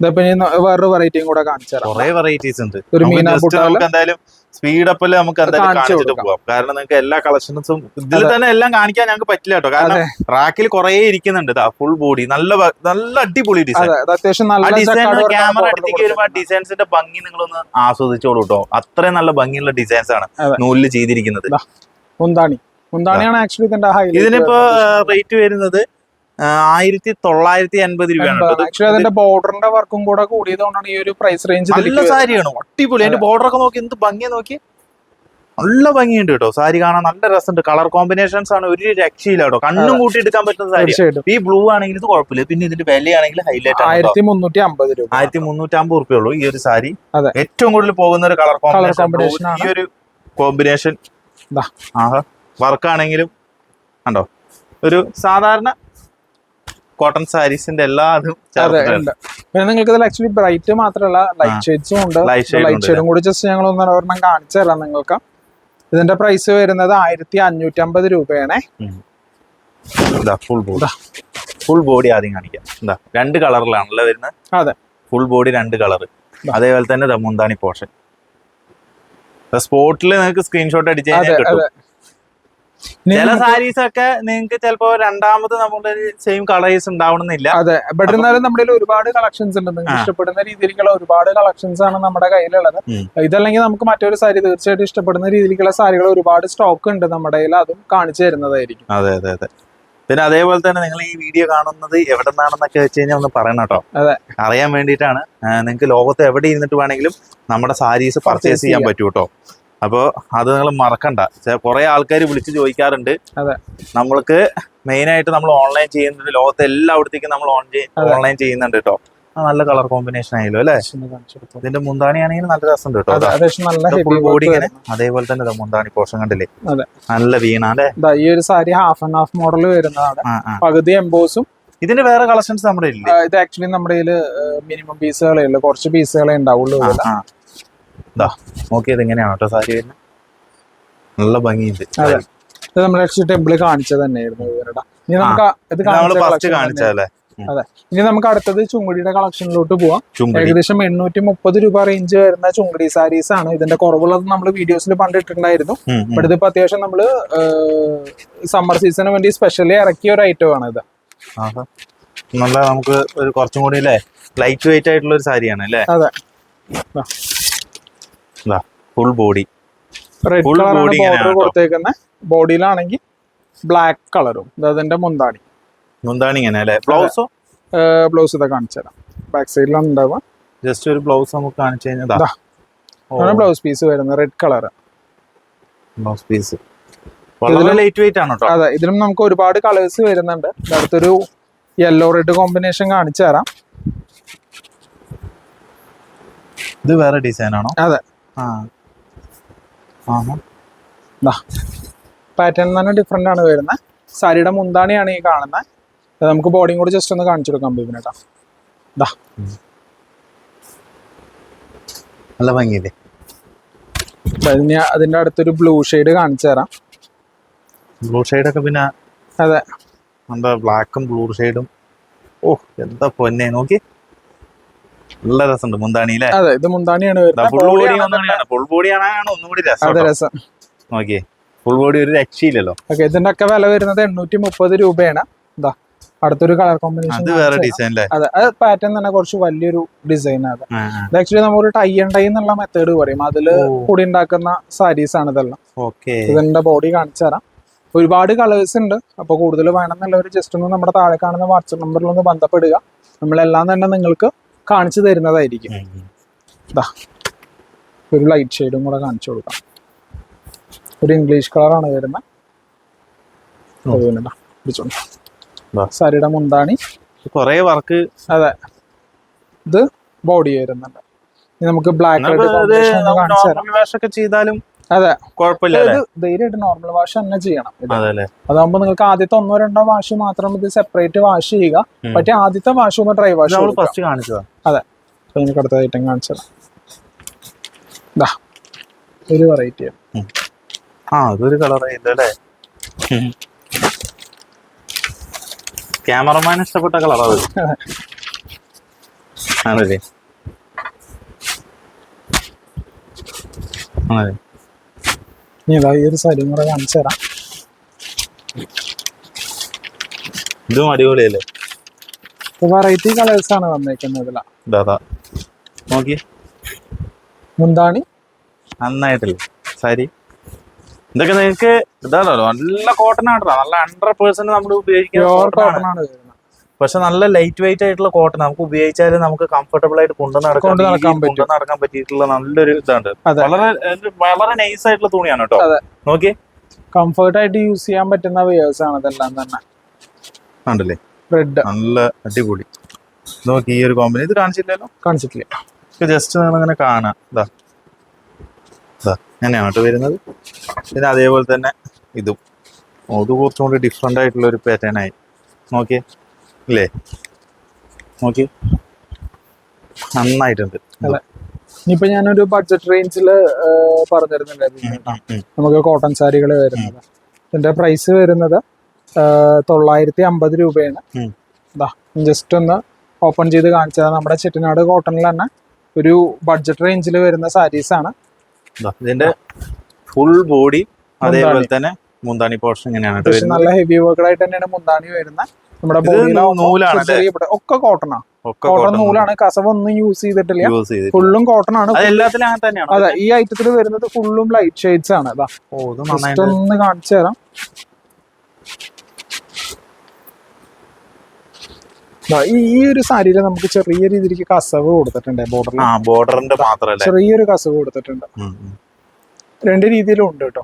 ഇതിപ്പോ വേറൊരു വെറൈറ്റിയും കൂടെ കാണിച്ചു തരാം. വെറൈറ്റീസ് ഉണ്ട്. ഒരു മീനാ just ബുട്ടാൽ നമുക്ക് എന്തായാലും കാണിച്ചിട്ട്. പോവാം. കാരണം നിങ്ങൾക്ക് എല്ലാ കളക്ഷൻസും ഇതിൽ തന്നെ എല്ലാം കാണിക്കാൻ ഞങ്ങൾക്ക് പറ്റില്ല കേട്ടോ. കാരണം റാക്കിൽ കുറെ ഇരിക്കുന്നുണ്ട് ഫുൾ ബോഡി നല്ല നല്ല അടിപൊളി ഡിസൈൻ ഡിസൈൻ ക്യാമറ അടുത്തേക്ക് വരുമ്പോ ആ കൊടുത്തിരിക്കുന്നത്. ഡിസൈൻസിന്റെ ഭംഗി നിങ്ങളൊന്ന് ആസ്വദിച്ചോളൂ കേട്ടോ. അത്രയും നല്ല ഭംഗിയുള്ള ഡിസൈൻസ് ആണ് നൂലിൽ നൂലിൽ ചെയ്തിരിക്കുന്നത് മുന്താണി. മുന്താണിയാണ് ആക്ച്വലി ഇതിന്റെ ഇതിനിപ്പോ റേറ്റ് വരുന്നത് ആയിരത്തി തൊള്ളായിരത്തി അൻപത് രൂപയാണ്. ആക്ച്വലി അതിന്റെ ബോർഡറിന്റെ വർക്കും കൂടെ കൂടിയതുകൊണ്ടാണ് ഈ ഒരു പ്രൈസ് റേഞ്ച് നല്ല സാരിയാണ്. അടിപൊളി. അതിന്റെ ബോർഡർ ഒക്കെ നോക്കി എന്ത് ഭംഗിയാ നോക്കി നല്ല ഭംഗിയുണ്ട് കേട്ടോ. സാരി കാണാൻ നല്ല രസമുണ്ട്. കളർ കോമ്പിനേഷൻസ് ആണ് ഒരു രക്ഷയില്ല കേട്ടോ. കണ്ണും കൂട്ടി എടുക്കാൻ പറ്റുന്ന സാരി ഈ ബ്ലൂ ആണെങ്കിൽ ഇത് കുഴപ്പമില്ല. പിന്നെ ഇതിന്റെ വിലയാണെങ്കിൽ ഹൈലൈറ്റ് ആണ്. ആയിരത്തി മുന്നൂറ്റി അമ്പത് രൂപ. ആയിരത്തി മുന്നൂറ്റി അമ്പത് റുപ്യ ഉള്ളൂ ഈ ഒരു സാരി. ഏറ്റവും കൂടുതൽ പോകുന്ന ഒരു കളർ കോമ്പിനേഷൻ. ഈ ഒരു കോമ്പിനേഷൻ വർക്ക് ആഹാ. വർക്കാണെങ്കിലും കണ്ടോ? ഒരു സാധാരണ കോട്ടൺ സാരീസിന്റെ എല്ലാ അതും പിന്നെ നിങ്ങൾക്ക് ഇതിൽ ആക്ച്വലി ബ്രൈറ്റ് മാത്രമല്ല ലൈറ്റ് ഷെയ്ഡ്സും ഉണ്ട്. ലൈറ്റ് ഷെയ്ഡ് കൂടി ജസ്റ്റ് ഞങ്ങൾ ഒന്ന് ഒരെണ്ണം കാണിച്ചു തരാം നിങ്ങൾക്ക്. ഇതിന്റെ പ്രൈസ് വരുന്നത് ആയിരത്തി അഞ്ഞൂറ്റി അമ്പത് രൂപയാണേ ഫുൾ ബോഡി. ഫുൾ ബോഡി ആദ്യം കാണിക്കാം. എന്താ രണ്ട് കളറിലാണല്ലോ വരുന്നത്? അതെ. ഫുൾ ബോഡി രണ്ട് കളർ അതേപോലെ തന്നെ മുന്താണി പോർഷൻ. സ്പോട്ടിൽ നിങ്ങൾക്ക് സ്ക്രീൻഷോട്ട് അടിച്ച് കഴിഞ്ഞാൽ ചില സാരീസ് ഒക്കെ നിങ്ങൾക്ക് ചിലപ്പോ രണ്ടാമത് നമ്മുടെ സെയിം കളേഴ്സ് ഉണ്ടാവണമെന്നില്ല. അതെ ബട്ട് എന്നാലും നമ്മുടെ ഒരുപാട് കളക്ഷൻസ് ഉണ്ട്. നിങ്ങൾക്ക് ഇഷ്ടപ്പെടുന്ന രീതിയിലുള്ള ഒരുപാട് കളക്ഷൻസ് ആണ് നമ്മുടെ കയ്യിലുള്ളത്. ഇതല്ലെങ്കിൽ നമുക്ക് മറ്റൊരു സാരി തീർച്ചയായിട്ടും ഇഷ്ടപ്പെടുന്ന രീതിയിലുള്ള സാരികൾ ഒരുപാട് സ്റ്റോക്ക് ഉണ്ട് നമ്മുടെ കയ്യിൽ. അതും കാണിച്ചു തരുന്നതായിരിക്കും. അതെ അതെ അതെ. പിന്നെ അതേപോലെ തന്നെ നിങ്ങൾ ഈ വീഡിയോ കാണുന്നത് എവിടെ നിന്നാണെന്നൊക്കെ വെച്ച് കഴിഞ്ഞാൽ ഒന്ന് പറയണം കേട്ടോ. അതെ. അറിയാൻ വേണ്ടിയിട്ടാണ് നിങ്ങൾക്ക് ലോകത്ത് എവിടെ ഇരുന്നിട്ട് വേണമെങ്കിലും നമ്മുടെ സാരീസ് പർച്ചേസ് ചെയ്യാൻ പറ്റൂട്ടോ പറ്റൂ കേട്ടോ. അപ്പോൾ അത് നിങ്ങൾ മറക്കണ്ട. കുറെ ആൾക്കാർ വിളിച്ച് ചോദിക്കാറുണ്ട്. അതെ. നമ്മൾക്ക് മെയിൻ ആയിട്ട് നമ്മൾ ഓൺലൈൻ ചെയ്യുന്നുണ്ട് ലോകത്തെ എല്ലായിടത്തേക്കും നമ്മൾ. ഓൺലൈൻ ചെയ്യുന്നുണ്ട് കേട്ടോ നല്ല കളർ കോമ്പിനേഷൻ ആയല്ലോ അല്ലേ. ഇതിന്റെ മുന്താണി ആണെങ്കിൽ നല്ല രസം കേട്ടോ ഫുൾ ബോഡി ഇങ്ങനെ. അതേപോലെ തന്നെ മുന്താണി പോർഷൻ കണ്ടില്ലേ. നല്ല വീണ അല്ലേ? ഈ ഒരു sari half and half model വരുന്നതാണ്. പകുതി എംബോസും ഇതിന്റെ വേറെ കളക്ഷൻസ് നമ്മുടെ ഇല്ലേ? ഇത് ആക്ച്വലി നമ്മുടെ മിനിമം പീസുകളേ ഉള്ളൂ. കുറച്ച് പീസുകളേ ഉണ്ടാവുള്ളൂ ദാ, നോക്കിയത് എങ്ങനെയാണ് കേട്ടോ സാരി വരുന്നത് നല്ല ഭംഗിയുണ്ട്. ഇത് ആക്ച്വലി ടെമ്പിൾ കാണിച്ചത് തന്നെയായിരുന്നു ഇവരുടെ ഇനി നമുക്ക് ഇത് ഫസ്റ്റ് കാണിച്ചല്ലേ അതെ. ഇനി നമുക്ക് അടുത്തത് ചുങ്കുടിയുടെ കളക്ഷനിലോട്ട് പോവാം. ഏകദേശം എണ്ണൂറ്റി മുപ്പത് രൂപ റേഞ്ച് വരുന്ന ചുങ്കുടി സാരീസ് ആണ്. ഇതിന്റെ കുറവുള്ളത് നമ്മൾ വീഡിയോസിൽ പണ്ടിട്ടുണ്ടായിരുന്നു ഇവിടെ ഇപ്പൊ ബട്ട് ഇതിപ്പോ അത്യാവശ്യം നമ്മൾ സമ്മർ സീസണിന് വേണ്ടി സ്പെഷ്യലി ഇറക്കിയ ഒരു ഐറ്റം ആണ് ഇത്. നല്ല നമുക്ക് ഒരു കുറച്ചും കൂടി അല്ലേ ലൈറ്റ് വെയിറ്റ് ആയിട്ടുള്ള ഒരു സാരിയാണ് അല്ലേ? അതെ. Full body. കൊടുത്തേക്കുന്നത് ബോഡിയിലാണെങ്കിൽ ബ്ലാക്ക് കളറും അതിന്റെ മുന്താണി. മുന്താണി ഇങ്ങനെ അല്ലേ? ബ്ലൗസോ ബ്ലൗസ് ഇതാ കാണിച്ചു തരാം. ബാക്ക് സൈഡിലാണ് ഉണ്ടാവുക. ജസ്റ്റ് ഒരു ബ്ലൗസ് നമുക്ക് കാണിച്ചു കഴിഞ്ഞാൽ. ബ്ലൗസ് പീസ് വരുന്നത്. റെഡ് കളർ ബ്ലൗസ് പീസ് വളരെ ലൈറ്റ് വെയിറ്റ് ആണ് കേട്ടോ അതെ ഇതിലും നമുക്ക് ഒരുപാട് കളേഴ്സ് വരുന്നുണ്ട്. അടുത്തൊരു യെല്ലോ റെഡ് കോമ്പിനേഷൻ കാണിച്ചു തരാം. ഇത് വേറെ ഡിസൈൻ ആണോ? അതെ. പാറ്റേൺ തന്നെ ഡിഫറെന്റ് ആണ് വരുന്നത് സാരിയുടെ മുന്താണിയാണ് ഈ കാണുന്നത് നമുക്ക് ബോഡിയും കൂടി ജസ്റ്റ് ഒന്ന് കാണിച്ചു കൊടുക്കാം ബീബിനേട്ടാ ദാ. നല്ല ഭംഗിയില്ലേ? അതിന് അതിന്റെ അടുത്തൊരു ബ്ലൂ ഷെയ്ഡ് കാണിച്ചു തരാം. ബ്ലൂ ഒക്കെ പിന്നെ അതെ. എന്താ ബ്ലാക്കും ബ്ലൂ ഷെയ്ഡും ഓ എന്താ പൊന്നെ. നോക്കി നല്ല രസമുണ്ട് മുന്താണി അല്ലേ അതെ ഇത് മുന്താണിയാണ് ഫുൾ ബോഡി ഫുൾ ബോഡി ആണ്. ഒന്നും കൂടി രസം അതെ രസം. നോക്കിയേ. ഫുൾ ബോഡി ഒരു രക്ഷയില്ലല്ലോ. ഓക്കെ ഇതിന്റെ ഒക്കെ വില വരുന്നത് എണ്ണൂറ്റി മുപ്പത് രൂപയാണ്. എന്താ അടുത്തൊരു കളർ കോമ്പിനേഷൻ അത് വേറെ ഡിസൈൻ അതെ അത് പാറ്റേൺ തന്നെ കുറച്ച് വലിയൊരു ഡിസൈൻ ആണ്. ആ. ആക്ച്വലി നമ്മൾ ടൈ ആൻഡ് ടൈ എന്നുള്ള മെത്തേഡ് പറയും. അതിൽ കൂടി ഉണ്ടാക്കുന്ന സാരീസ് ആണ് ഇതെല്ലാം. ഓക്കെ. ഇതിന്റെ ബോഡി കാണിച്ചു തരാം. ഒരുപാട് കളേഴ്സ് ഉണ്ട്. അപ്പൊ കൂടുതൽ വേണമെന്നുള്ളവർ ജസ്റ്റ് ഒന്ന് നമ്മുടെ താഴെ കാണുന്ന വാട്സപ്പ് നമ്പറിൽ ഒന്ന് ബന്ധപ്പെടുക. നമ്മളെല്ലാം തന്നെ നിങ്ങൾക്ക് കാണിച്ചു തരുന്നതായിരിക്കും. ഒരു ലൈറ്റ് ഷെയ്ഡും കൂടെ കാണിച്ചു കൊടുക്കാം. ഒരു ഇംഗ്ലീഷ് കളറാണ് വരുന്നത് ഓ. അത് പിന്നെ ദാ, പിടിച്ചോണ്ട്. ദാ. സാരിയുടെ മുന്താണി കൊറേ വർക്ക് അതെ. ഇത് ബോഡി വരുന്നുണ്ട്. നമുക്ക് ബ്ലാക്ക് ചെയ്താലും അതെ. കുഴപ്പമില്ല അല്ലേ? ഇത് ധൈര്യമായിട്ട് നോർമൽ വാഷ് തന്നെ ചെയ്യണം അതാകുമ്പോ നിങ്ങൾക്ക് ആദ്യത്തെ ഒന്നോ രണ്ടോ വാഷ് മാത്രം ഇത് സെപ്പറേറ്റ് വാഷ് ചെയ്യുക. മറ്റേ ആദ്യത്തെ വാഷ് ഒന്ന് ഡ്രൈ വാഷ് ഫസ്റ്റ് അതെ. നിങ്ങൾക്ക് അടുത്ത ഐറ്റം കാണിച്ചത്. ഒരു വെറൈറ്റി ആ അതൊരു കളർ അല്ലേ? ക്യാമറമാൻ ഇഷ്ടപ്പെട്ട കളർ അത്. ആണല്ലേ? ആണല്ലേ? ഇനി ഇതാ ഈ ഒരു സാരിയും കൂടെ കാണിച്ചു തരാം. ഇതും അടിപൊളിയല്ലേ? വെറൈറ്റി കളേഴ്സ് ആണ് വന്നേക്കുന്നത് ഇതില. ഇതാ അതാ നോക്കി. മുന്താണി. നന്നായിട്ടില്ല? സാരി. ഇതൊക്കെ നിങ്ങൾക്ക് ഇതാണല്ലോ നല്ല കോട്ടൺ ആണല്ലോ. നല്ല ഹൺഡ്രഡ് പേഴ്സെന്റ് നമ്മൾ ഉപയോഗിക്കുന്ന ആണ്. കോട്ടൺ ആണ് വരുന്നത്. പക്ഷെ നല്ല ലൈറ്റ് വെയിറ്റ് ആയിട്ടുള്ള കോട്ടൺ നമുക്ക് ഉപയോഗിച്ചാൽ നമുക്ക് കംഫർട്ടബിൾ ആയിട്ട് കൊണ്ടു നടക്കാൻ കൊണ്ട് നടക്കാൻ പറ്റിയിട്ടുള്ള നല്ലൊരു ഇതാണ് വളരെ വളരെ നൈസ് ആയിട്ടുള്ള തുണിയാണ് കേട്ടോ. നോക്കി കംഫർട്ട് ആയിട്ട് യൂസ് ചെയ്യാൻ പറ്റുന്ന വെയേഴ്സ് ആണ് ഇതെല്ലാം തന്നെ. കണ്ടില്ലേ? റെഡ് നല്ല അടിപൊളി. നോക്കി ഈ ഒരു കോമ്പിനേഷൻ ഇത് കാണിച്ചില്ലല്ലോ കാണിച്ചിട്ടില്ല. ജസ്റ്റ് നിങ്ങളിങ്ങനെ കാണാം ഇതാ ഇതാ കേട്ടോ വരുന്നത്. പിന്നെ അതേപോലെ തന്നെ ഇതും. അത് ഇത് കുറച്ചും കൂടി ഡിഫറെന്റ് ആയിട്ടുള്ള ഒരു പാറ്റേൺ ആയി. നോക്കിയേ. ഇല്ലേ? നോക്കി. നന്നായിട്ടുണ്ട്. ഇനിയിപ്പോ ഞാനൊരു ബഡ്ജറ്റ് റേഞ്ചിൽ പറഞ്ഞിരുന്നുണ്ടായിരുന്നു. നമുക്ക് കോട്ടൺ സാരികൾ വരുന്നത്. ഇതിന്റെ പ്രൈസ് വരുന്നത് തൊള്ളായിരത്തി അമ്പത് രൂപയാണ്. ജസ്റ്റ് ഒന്ന് ഓപ്പൺ ചെയ്ത് കാണിച്ചത് നമ്മുടെ ചെട്ടിനാട് കോട്ടണിൽ തന്നെ ഒരു ബഡ്ജറ്റ് റേഞ്ചിൽ വരുന്ന സാരീസ് ആണ്. ഇതിന്റെ ഫുൾ ബോഡി അതേപോലെ തന്നെ മുന്താണി പോർഷൻ ഇങ്ങനെയാണ് നല്ല ഹെവി വർക്ക് ആയിട്ട് തന്നെയാണ് മുന്താണി വരുന്നത്. നമ്മുടെ നൂലാണ്? ഒക്കെ കോട്ടണാ കോട്ടൺ നൂലാണ്. കസവ് ഒന്നും യൂസ് ചെയ്തിട്ടില്ല. ഫുള്ളും കോട്ടൺ ആണ്. അതെ ഈ ഐറ്റത്തിൽ വരുന്നത് ഫുള്ളും ലൈറ്റ് ഷെയ്ഡ്സ് ആണ്. അതാ ഒന്ന് കാണിച്ചു തരാം. ഈ ഒരു സാരിയിൽ നമുക്ക് ചെറിയ രീതിയിലേക്ക് കസവ് കൊടുത്തിട്ടുണ്ട് ബോർഡറിൽ ബോർഡറിന്റെ മാത്രമല്ല ചെറിയൊരു കസവ് കൊടുത്തിട്ടുണ്ട്. രണ്ട് രീതിയിലും ഉണ്ട് കേട്ടോ.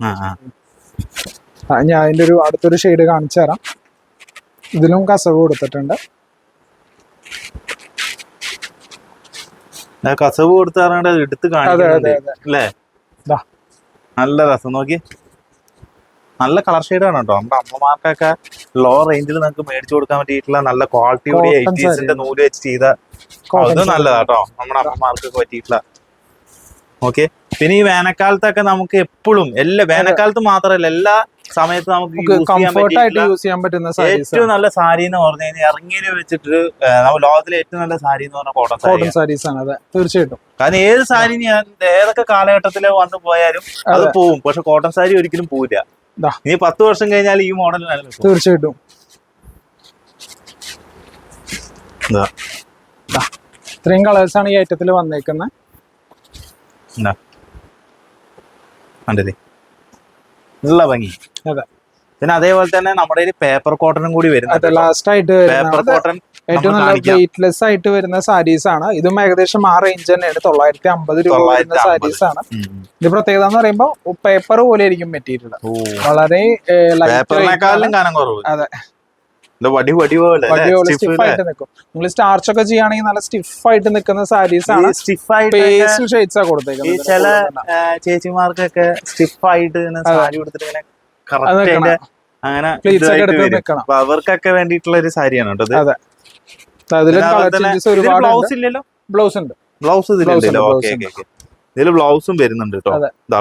ഞാൻ അതിന്റെ ഒരു അടുത്തൊരു ഷെയ്ഡ് കാണിച്ചു തരാം. ഇതിലും കസവ് കൊടുത്തിട്ടുണ്ട്. കസവ് കൊടുത്താറാണ്ട് എടുത്ത് കാണിക്കുന്നുണ്ട്. നല്ല രസം നോക്കി നല്ല കളർ ഷെയ്ഡാണ് കേട്ടോ. നമ്മുടെ അമ്മമാർക്കൊക്കെ ലോ റേഞ്ചിൽ നിങ്ങൾക്ക് മേടിച്ചു കൊടുക്കാൻ പറ്റിയിട്ടുള്ള നല്ല ക്വാളിറ്റി കൂടി എയ്റ്റീസിന്റെ നൂൽ വെച്ച് ചെയ്ത അതും അത് saree. നല്ലതാ കേട്ടോ. നമ്മുടെ അമ്മമാർക്കൊക്കെ പറ്റിയിട്ടുള്ള. ഓക്കെ പിന്നെ ഈ വേനൽക്കാലത്തൊക്കെ നമുക്ക് എപ്പോഴും എല്ലാ വേനൽക്കാലത്ത് മാത്രമല്ല എല്ലാ സമയത്ത് നമുക്ക് യൂസ് ചെയ്യാൻ കംഫർട്ട് ആയിട്ട് യൂസ് ചെയ്യാൻ പറ്റുന്ന ഏറ്റവും നല്ല സാരി എന്ന് പറഞ്ഞു കഴിഞ്ഞാൽ ഇറങ്ങിയിൽ വെച്ചിട്ട് ലോകത്തിലെ ഏറ്റവും നല്ല സാരി എന്ന് പറഞ്ഞാൽ കോട്ടൺ കോട്ടൺ സാരീസ് ആണ്. അതെ. തീർച്ചയായിട്ടും. കാരണം ഏത് സാരി ഞാൻ ഏതൊക്കെ കാലഘട്ടത്തിൽ വന്നു പോയാലും അത്. പോവും. പക്ഷെ കോട്ടൺ സാരി ഒരിക്കലും പോവില്ല. ഇനി പത്ത് വർഷം കഴിഞ്ഞാൽ ഈ മോഡൽ തീർച്ചയായിട്ടും. ഇതാ, ഇത്രയും കളേഴ്സ് ആണ് ഈ ഐറ്റത്തിൽ വന്നേക്കുന്നത്. കണ്ടില്ലേ? നല്ല ഭംഗി. പിന്നെ അതേപോലെ തന്നെ നമ്മുടെ ഒരു പേപ്പർ കോട്ടനും കൂടി വരുന്നത് ലാസ്റ്റ് ആയിട്ട് പേപ്പർ കോട്ടൺ ഏറ്റവും നല്ല. വെയിറ്റ്ലെസ് ആയിട്ട് വരുന്ന സാരീസ് ആണ്. ഇതും ഏകദേശം ആ റേഞ്ച് തന്നെയാണ്. തൊള്ളായിരത്തി അമ്പത് രൂപ വരുന്ന സാരീസ് ആണ്. ഇത് പ്രത്യേകത എന്ന് പറയുമ്പോൾ പേപ്പർ പോലെ ആയിരിക്കും മെറ്റീരിയൽ വളരെ കുറവ്. അതെ. വടി വടി പോലെ സ്റ്റിഫ് ആയിട്ട് നിൽക്കും നിങ്ങൾ സ്റ്റാർച്ച് ഒക്കെ ചെയ്യുകയാണെങ്കിൽ നല്ല സ്റ്റിഫ് ആയിട്ട് നിൽക്കുന്ന സാരീസ് ആണ് സ്റ്റിഫ് ആയിട്ട് ഷെയ്ഡ്സ് ആ കൊടുത്തേക്കുന്നത്. ചില ചേച്ചിമാർക്കൊക്കെ സ്റ്റിഫ് ആയിട്ട്. സാരി കൊടുത്തിട്ട് ഇങ്ങനെ കറക്റ്റ് അങ്ങനെ അവർക്കൊക്കെ വേണ്ടിയിട്ടുള്ള ഒരു സാരിയാണ് കേട്ടോ അതെ. ബ്ലൗസ് ഇല്ലല്ലോ? ബ്ലൗസ് ഉണ്ട്. ബ്ലൗസ് ഇതിലുണ്ടല്ലോ ഓക്കെ ഓക്കെ ഇതിൽ ബ്ലൗസും വരുന്നുണ്ട് കേട്ടോ.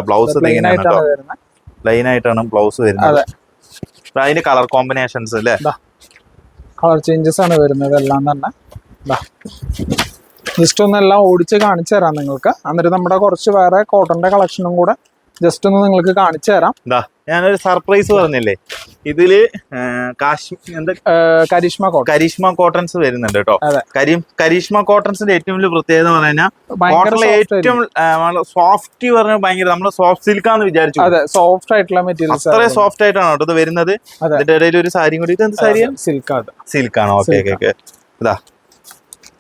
ബ്ലൗസ് ലൈൻ ആയിട്ടാണ് ബ്ലൗസ് വരുന്നത്. അതെ. അതിന്റെ കളർ കോമ്പിനേഷൻസ് അല്ലേ? കളർ ചേഞ്ചസ് ആണ് വരുന്നത് എല്ലാം തന്നെ. ജസ്റ്റ് ഒന്ന് എല്ലാം ഓടിച്ച് കാണിച്ചു തരാം നിങ്ങൾക്ക്. അന്നേരം നമ്മുടെ കുറച്ച് വേറെ കോട്ടന്റെ കളക്ഷനും കൂടെ ജസ്റ്റ് ഒന്ന് നിങ്ങൾക്ക് കാണിച്ചു തരാം. ഞാനൊരു സർപ്രൈസ് പറഞ്ഞില്ലേ? ഇതിൽ കരീഷ്മ കരിഷ്മ കോട്ടൺ. കരിഷ്മ കോട്ടൺസ് വരുന്നുണ്ട് കേട്ടോ. കരീഷ്മ കരി കരിഷ്മ കോട്ടൺസിന്റെ ഏറ്റവും വലിയ പ്രത്യേകത എന്ന് പറഞ്ഞാൽ ഏറ്റവും സോഫ്റ്റ് പറഞ്ഞ ഭയങ്കര നമ്മൾ സോഫ്റ്റ് സിൽക്കാന്ന് വിചാരിച്ചു. അതെ സോഫ്റ്റ് ആയിട്ടുള്ള മെറ്റീരിയൽസ് അത്രയും സോഫ്റ്റ് ആയിട്ടാണ് കേട്ടോ ഇത് വരുന്നത്. അതിന്റെ ഇടയിൽ ഒരു സാരിയും കൂടി ഇത് എന്ത് സാരിയാണ് സിൽക്ക് സിൽക്ക് സിൽക്കാണ് ഓക്കെ ഓക്കെ ഇതാ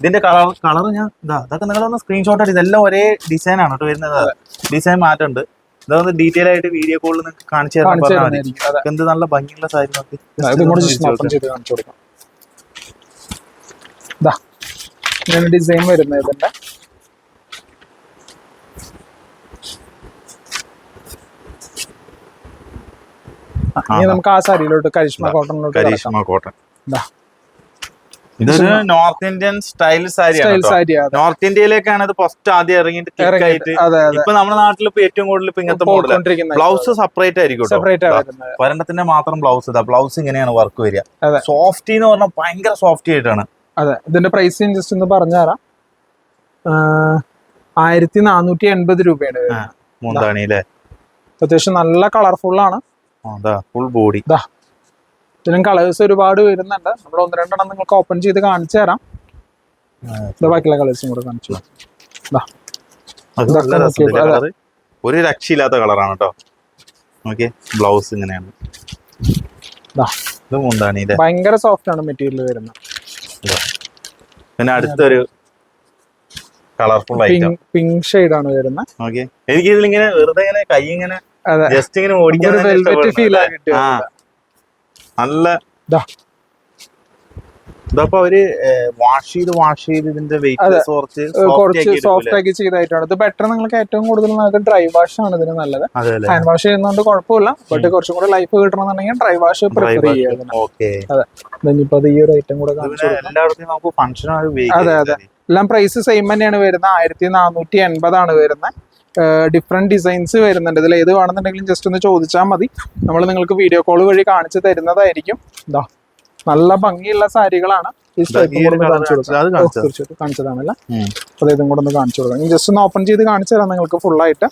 ഇതിന്റെ കളർ കളർ ഞാൻ ഇതാ ഇതൊക്കെ നിങ്ങളൊന്ന് സ്ക്രീൻഷോട്ട് ആയിട്ട് ഇതെല്ലാം ഒരേ ഡിസൈൻ ആണ് കേട്ടോ വരുന്നത്. ഡിസൈൻ മാറ്റമുണ്ട്. ഇതൊന്ന് ഡീറ്റെയിൽ ആയിട്ട് വീഡിയോ കോളിൽ നിങ്ങൾക്ക് കാണിച്ചു തരാൻ പറഞ്ഞാൽ മതി. എന്ത് നല്ല ഭംഗിയുള്ള സാരി നോക്കി. കാണിച്ചു കൊടുക്കാം. ഇങ്ങനെ ഡിസൈൻ വരുന്നത് ഇതിന്റെ ഇനി നമുക്ക് ആ സാരിയിലോട്ട് കരിഷ്മ കോട്ടണിലോട്ട് കരിഷ്മ കോട്ടൺ ഇതാ. ഇതൊരു നോർത്ത് ഇന്ത്യൻ സ്റ്റൈൽ സാരിയാണ് നോർത്ത് ഇന്ത്യയിലേക്കാണ് ഇത് ഫസ്റ്റ് ആദ്യം ഇറങ്ങിയിട്ട് thick ആയിട്ട് ഇപ്പൊ നമ്മുടെ നാട്ടിൽ ഇപ്പൊ ഏറ്റവും കൂടുതൽ ഇപ്പൊ ഇങ്ങനത്തെ മോഡൽ ബ്ലൗസ് സെപ്പറേറ്റ് ആയിരിക്കും ഒരെണ്ണത്തിന്റെ മാത്രം ബ്ലൗസ് ഇതാ. ബ്ലൗസ് ഇങ്ങനെയാണ് വർക്ക് വരിക. സോഫ്റ്റി എന്ന് പറഞ്ഞാൽ ഭയങ്കര സോഫ്റ്റി ആയിട്ടാണ്. അതെ. ഇതിന്റെ പ്രൈസ് ജസ്റ്റ് ഒന്ന് പറഞ്ഞുതരാം. ആയിരത്തി നാനൂറ്റി എൺപത് രൂപയാണ് അത്യാവശ്യം നല്ല കളർഫുൾ ആണ്. ഫുൾ ബോഡി ഇതിനും കളേഴ്സ് ഒരുപാട് വരുന്നുണ്ട്. നമ്മൾ ഒന്ന് രണ്ടെണ്ണം നിങ്ങൾക്ക് ഓപ്പൺ ചെയ്ത് കാണിച്ചു തരാം. ബാക്കിയുള്ള കളേഴ്സും കൂടെ കാണിച്ചു ഒരു രക്ഷയില്ലാത്ത കളറാണ് കേട്ടോ ബ്ലൗസ് ഇങ്ങനെയാണ്. ഭയങ്കര സോഫ്റ്റ് ആണ് മെറ്റീരിയൽ വരുന്നത്. പിന്നെ അടുത്തൊരു കളർഫുൾ ഐറ്റം പിങ്ക് ഷെയ്ഡ് ആണ് വരുന്നത്. ഓക്കെ എനിക്ക് ഇതിലിങ്ങനെ വെറുതെ ഇങ്ങനെ കൈ ഇങ്ങനെ ജസ്റ്റ് ഇങ്ങനെ ഓടിക്കാൻ ഫീൽ ആ നല്ല. ഇതപ്പോ അവർ വാഷ് ചെയ്ത് വാഷ് ചെയ്ത് ഇതിന്റെ വെയിറ്റ്. കുറച്ച് സോഫ്റ്റ് എടുക്കൂലേ? ആക്കി ചെയ്തായിട്ടാണ്. ഇത് ബെറ്റർ നിങ്ങൾക്ക് ഏറ്റവും കൂടുതൽ നമുക്ക് ഡ്രൈ വാഷ് ആണ് ഇതിന് നല്ലത്. ഹാൻഡ് വാഷ് ചെയ്യുന്നതുകൊണ്ട് കുഴപ്പമില്ല. ബട്ട് കുറച്ചും കൂടെ ലൈഫ് കിട്ടണമെന്നുണ്ടെങ്കിൽ ഡ്രൈ വാഷ് പ്രിഫർ ചെയ്യുക ഈ ഒരു ഐറ്റം കൂടെ അതെ, അതെ. എല്ലാം പ്രൈസ് സെയിം തന്നെയാണ് വരുന്നത്. ആയിരത്തി നാനൂറ്റി എൺപതാണ് വരുന്നത്. ഡിഫറെന്റ് ഡിസൈൻസ് വരുന്നുണ്ട്. ഇതിൽ ഏത് വേണമെന്നുണ്ടെങ്കിലും ജസ്റ്റ് ഒന്ന് ചോദിച്ചാൽ മതി. നമ്മൾ നിങ്ങൾക്ക് വീഡിയോ കോൾ വഴി കാണിച്ചു തരുന്നതായിരിക്കും. ഇതാ നല്ല ഭംഗിയുള്ള സാരികളാണ് ഈ? തീർച്ചയായിട്ടും കാണിച്ചതാണല്ലേ? അപ്പൊ ഇതും കൂടെ ഒന്ന് കാണിച്ചു കൊടുക്കാം. ജസ്റ്റ് ഒന്ന് ഓപ്പൺ ചെയ്ത് കാണിച്ചു തരാം നിങ്ങൾക്ക് ഫുൾ ആയിട്ട്.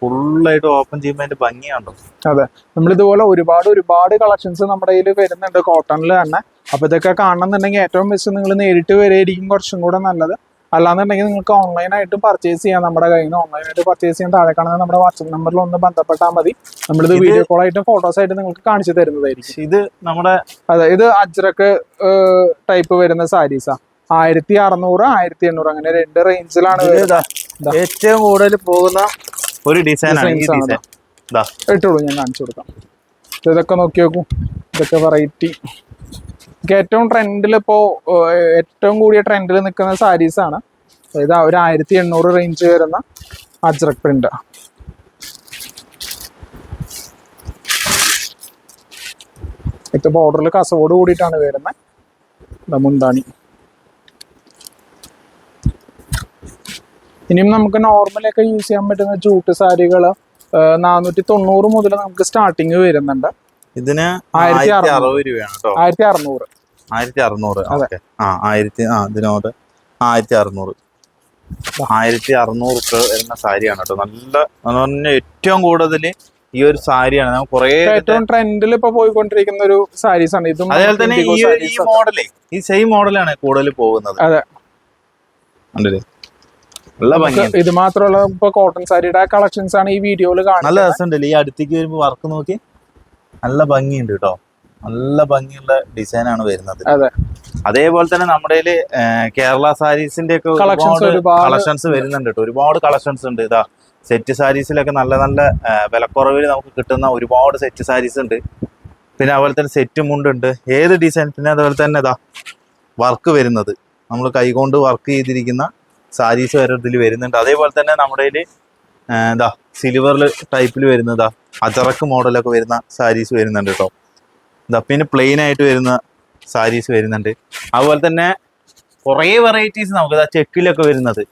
ഫുള്ളായിട്ട് ഓപ്പൺ ചെയ്യുമ്പോൾ അതിന്റെ ഭംഗിയാണോ അതെ. നമ്മൾ ഇതുപോലെ ഒരുപാട് ഒരുപാട് കളക്ഷൻസ് നമ്മുടെ കയ്യിൽ വരുന്നുണ്ട്. കോട്ടണിൽ തന്നെ. അപ്പൊ ഇതൊക്കെ കാണണമെന്നുണ്ടെങ്കിൽ ഏറ്റവും ബെസ്റ്റ് നിങ്ങൾ നേരിട്ട് വരെയായിരിക്കും കുറച്ചും കൂടെ നല്ലത്. അല്ലാന്നുണ്ടെങ്കിൽ നിങ്ങൾക്ക് ഓൺലൈനായിട്ട് പർച്ചേസ് ചെയ്യാം. നമ്മുടെ കയ്യിൽ നിന്ന് ഓൺലൈനായിട്ട് പർച്ചേസ് ചെയ്യാൻ താഴെ കാണുന്ന നമ്മുടെ വാട്സപ്പ് നമ്പറിൽ ഒന്ന് ബന്ധപ്പെട്ടാൽ മതി. നമ്മളിത് വീഡിയോ കോൾ ആയിട്ടും ഫോട്ടോസ് ആയിട്ട് നിങ്ങൾക്ക് കാണിച്ചു തരുന്നതായിരിക്കും. ഇത് നമ്മുടെ അതെ ഇത് അജ്രക്ക് ടൈപ്പ് വരുന്ന സാരീസാ ആയിരത്തി അറുന്നൂറ് ആയിരത്തി എണ്ണൂറ് അങ്ങനെ രണ്ട് റേഞ്ചിലാണ് ഏറ്റവും കൂടുതൽ പോകുന്ന ഒരു ഡിസൈൻ ഇട്ടോളൂ ഞാൻ കാണിച്ചു കൊടുക്കാം. ഇതൊക്കെ നോക്കി നോക്കൂ ഇതൊക്കെ വെറൈറ്റി ഏറ്റവും ട്രെൻഡിൽ ഇപ്പോൾ ഏറ്റവും കൂടിയ ട്രെൻഡിൽ നിൽക്കുന്ന സാരീസ് ആണ്. അതായത് ഒരു ആയിരത്തി എണ്ണൂറ് റേഞ്ച് വരുന്ന അജ്രക് പ്രിന്റ് ഇത് ബോർഡറിൽ കസവോട് കൂടിയിട്ടാണ് വരുന്നത് മുന്താണി. ഇനിയും നമുക്ക് നോർമലൊക്കെ യൂസ് ചെയ്യാൻ പറ്റുന്ന ജൂട്ട് സാരികൾ നാനൂറ്റി തൊണ്ണൂറ് മുതൽ നമുക്ക് സ്റ്റാർട്ടിങ് വരുന്നുണ്ട്. ഇതിന് ആയിരത്തി. അറുപത് രൂപയാണ് കേട്ടോ. ആയിരത്തി അറുന്നൂറ്. ആയിരത്തി അറുന്നൂറ്. ഓക്കെ. ആ ആയിരത്തി ആ ഇതിനോട് ആയിരത്തി അറുന്നൂറ്. ആയിരത്തി അറുന്നൂറ് വരുന്ന സാരിയാണ് കേട്ടോ. നല്ല എന്ന് പറഞ്ഞാൽ ഏറ്റവും കൂടുതൽ ഈ ഒരു സാരിയാണ്. കുറേ ഏറ്റവും ട്രെൻഡിൽ ഇപ്പൊ പോയിക്കൊണ്ടിരിക്കുന്ന ഒരു സാരീസ് ആണ്. ഇതും അതേപോലെ തന്നെ ഈ ഈ മോഡലേ ഈ സെയിം മോഡലാണ് കൂടുതൽ പോകുന്നത്. അതെ. ഇത് മാത്രമല്ല ഇപ്പൊ കോട്ടൺ സാരിയുടെ കളക്ഷൻസ് ആണ് ഈ വീഡിയോയിൽ കാണുന്നത് നല്ല രസമുണ്ടല്ലേ? ഈ അടുത്തേക്ക് വരുമ്പോ വർക്ക് നോക്കി. നല്ല ഭംഗിയുണ്ട് കേട്ടോ. നല്ല ഭംഗിയുള്ള ഡിസൈൻ ആണ് വരുന്നത്. അതെ. അതേപോലെ തന്നെ നമ്മുടെ കേരള സാരീസിന്റെ ഒക്കെ കളക്ഷൻസ് വരുന്നുണ്ട് കേട്ടോ. ഒരുപാട് കളക്ഷൻസ് ഉണ്ട്. ഇതാ സെറ്റ് സാരീസിലൊക്കെ നല്ല നല്ല വിലക്കുറവിൽ നമുക്ക് കിട്ടുന്ന ഒരുപാട് സെറ്റ് സാരീസ് ഉണ്ട്. പിന്നെ അതുപോലെ തന്നെ സെറ്റ് മുണ്ടുണ്ട്. ഏത് ഡിസൈൻ പിന്നെ അതുപോലെ തന്നെ ഇതാ വർക്ക് വരുന്നത്. നമ്മൾ കൈകൊണ്ട് വർക്ക് ചെയ്തിരിക്കുന്ന സാരീസ് വരെ ഇതിൽ വരുന്നുണ്ട്. അതേപോലെ തന്നെ നമ്മുടെ ഇതാ സിൽവറിൽ ടൈപ്പിൽ വരുന്നതാ അജറക്ക് മോഡലൊക്കെ വരുന്ന സാരീസ് വരുന്നുണ്ട് കേട്ടോ. ഇതാ പിന്നെ പ്ലെയിൻ ആയിട്ട് വരുന്ന സാരീസ് വരുന്നുണ്ട്. അതുപോലെ തന്നെ കുറേ വെറൈറ്റീസ് നമുക്ക് ഇതാ ചെക്കിലൊക്കെ വരുന്നത്.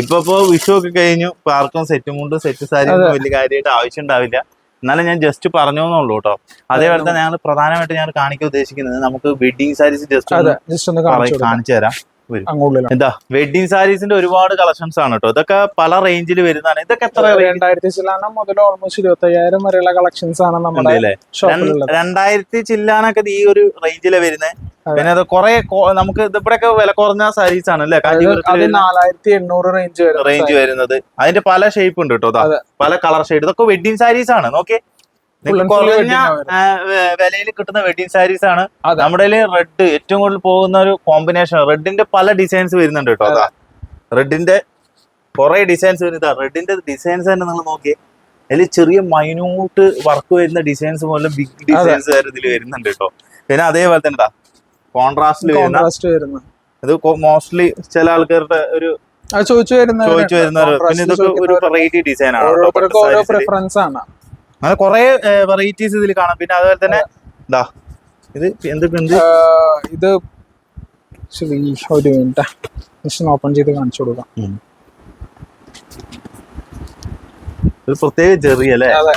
ഇപ്പൊ ഇപ്പോ വിഷു ഒക്കെ കഴിഞ്ഞു. ഇപ്പൊ ആർക്കും സെറ്റ് മുണ്ട് സെറ്റ് സാരി ഒന്നും വലിയ കാര്യമായിട്ട് ആവശ്യം ഉണ്ടാവില്ല. എന്നാലും ഞാൻ ജസ്റ്റ് പറഞ്ഞു എന്നുള്ളൂ കേട്ടോ. അതേപോലെ തന്നെ ഞങ്ങൾ പ്രധാനമായിട്ട് ഞാൻ കാണിക്കാൻ ഉദ്ദേശിക്കുന്നത് നമുക്ക് വെഡിങ് സാരീസ് ജസ്റ്റ് കാണിച്ചു തരാം അങ്ങോട്ടില്ല എന്താ വെഡിങ് സാരീസിന്റെ ഒരുപാട് കളക്ഷൻസ് ആണ് കേട്ടോ ഇതൊക്കെ പല റേഞ്ചിൽ വരുന്നതാണ്. ഇതൊക്കെ എത്ര രണ്ടായിരത്തി ചില്ലാനം മുതൽ ഓൾമോസ്റ്റ് ഇരുപത്തി അയ്യായിരം വരെയുള്ള കളക്ഷൻസ് ആണ് നമ്മുടെ രണ്ടായിരത്തി ചില്ലാനൊക്കെ ഈ ഒരു റേഞ്ചിലെ വരുന്നത് പിന്നെ അത് കുറെ നമുക്ക് ഇവിടെയൊക്കെ വില കുറഞ്ഞ സാരീസ് ആണ് അല്ലേ? നാലായിരത്തി എണ്ണൂറ് റേഞ്ച് വരും. റേഞ്ച് വരുന്നത്. അതിന്റെ പല ഷേപ്പ് ഉണ്ട് കേട്ടോ പല കളർ ഷെയ്ഡ് ഇതൊക്കെ വെഡിങ് സാരീസ് ആണ്. നോക്കി Full and full കുറഞ്ഞ വിലയിൽ കിട്ടുന്ന വെഡിങ് സാരീസ് ആണ്. നമ്മുടെ റെഡ് ഏറ്റവും കൂടുതൽ പോകുന്ന ഒരു കോമ്പിനേഷൻ റെഡിന്റെ പല ഡിസൈൻസ് വരുന്നുണ്ട് കേട്ടോ. അതാ. റെഡിന്റെ കുറെ ഡിസൈൻസ് വരുന്നതാ റെഡിന്റെ ഡിസൈൻസ് തന്നെ നിങ്ങൾ നോക്കിയേ. അതിൽ ചെറിയ മൈന്യൂട്ട് വർക്ക് വരുന്ന ഡിസൈൻസ് പോലും ബിഗ് ഡിസൈൻസ് വരെ ഇതിൽ വരുന്നുണ്ട് കേട്ടോ. പിന്നെ അതേപോലെ തന്നെ കോൺട്രാസ്റ്റിൽ വരുന്ന. കോൺട്രാസ്റ്റ് വരുന്നത് ഇത് മോസ്റ്റ്ലി ചില ആൾക്കാരുടെ ഒരു ചോദിച്ചു വരുന്ന ചോദിച്ചു വരുന്ന ഒരു- പിന്നെ ഇതൊക്കെ ഒരു വെറൈറ്റി ഡിസൈൻ ആണ്. അങ്ങനെ കുറെ വെറൈറ്റീസ് ഇതിൽ കാണാം. പിന്നെ അതുപോലെ തന്നെ ഇതാ ഇത് എന്ത് എന്ത്? ഇത് ഒരു മിനിറ്റ്. ജസ്റ്റ് ഓപ്പൺ ചെയ്ത് കാണിച്ചു കൊടുക്കാം. ഇത് പ്രത്യേക ചെറിയ അല്ലേ? അതെ.